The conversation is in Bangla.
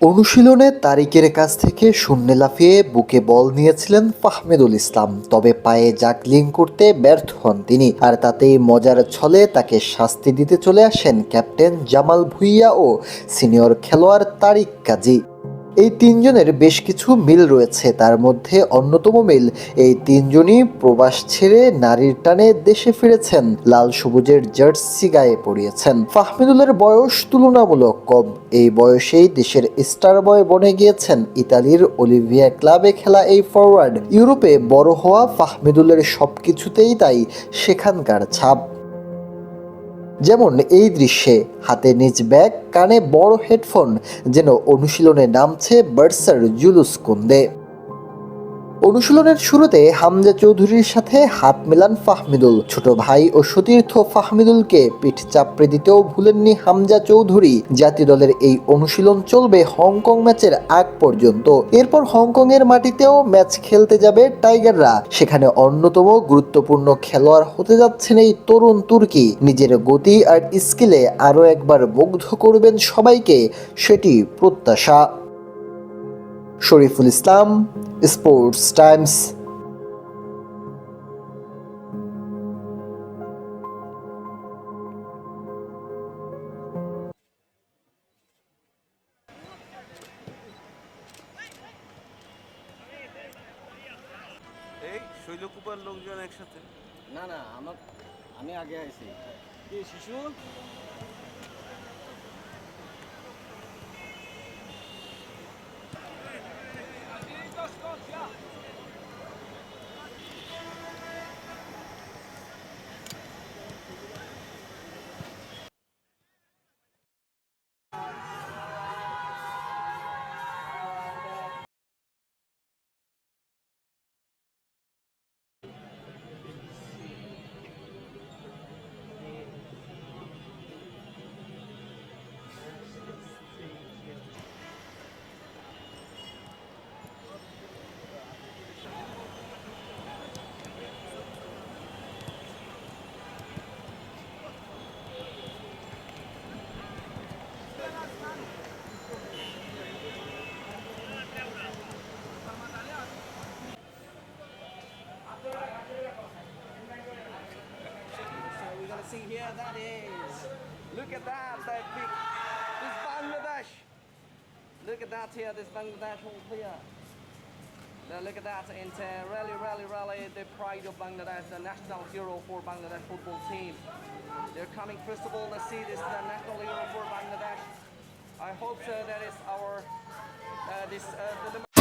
অনুশীলনে তারিকের কাছ থেকে শূন্যে লাফিয়ে বুকে বল নিয়েছিলেন ফাহমেদুল ইসলাম, তবে পায়ে জাকলিং করতে ব্যর্থ হন তিনি। আর তাতেই মজার ছলে তাকে শাস্তি দিতে চলে আসেন ক্যাপ্টেন জামাল ভুইয়া ও সিনিয়র খেলোয়াড় তারিক কাজী। এই তিনজনের বেশ কিছু মিল রয়েছে। তার মধ্যে অন্যতম মিল, এই তিনজনই প্রবাস ছেড়ে নারীর টানে দেশে ফিরেছেন, লাল সবুজের জার্সি গায়ে পড়িয়েছেন ফাহমিদুলের বয়স তুলনামূলক কম। এই বয়সেই দেশের স্টার বয় বনে গিয়েছেন। ইতালির অলিভিয়া ক্লাবে খেলা এই ফরওয়ার্ড ইউরোপে বড় হওয়া ফাহমিদুলের সবকিছুতেই তাই সেখানকার ছাপ। যেমন এই দৃশ্যে হাতে নিজ ব্যাগ, কানে বড় হেডফোন যেন অনুশীলনে নামছে বার্সার জুলুস কুন্দে। অনুশীলনের শুরুতে হামজা চৌধুরীর সাথে হাত মেলান ফাহমিদুল, ছোট ভাই ও সতীর্থ ফাহমিদুলকে পিঠ চাপড়ে দিতেও ভুলেননি হামজা চৌধুরী। জাতীয় দলের এই অনুশীলন চলবে হংকং ম্যাচের আগ পর্যন্ত। এরপর হংকং এর মাটিতেও ম্যাচ খেলতে যাবে টাইগাররা। সেখানে অন্যতম গুরুত্বপূর্ণ খেলোয়াড় হতে যাচ্ছেন এই তরুণ তুর্কি। নিজের গতি আর স্কিলে আরও একবার মুগ্ধ করবেন সবাইকে, সেটি প্রত্যাশা। Shariful Islam sports times. শৈলকুপার লোকজন একসাথে। না না আমার আমি আগে আইছি। কি শিশু? See here that is. Look at that, that big. This Bangladesh. Look at that here, this Bangladesh whole here. Now look at that, and uh, rally, rally, rally, the pride of Bangladesh, the national hero for Bangladesh football team. They're coming first of all. Let's see this the national hero for Bangladesh. I hope so. That is our uh, this uh, the,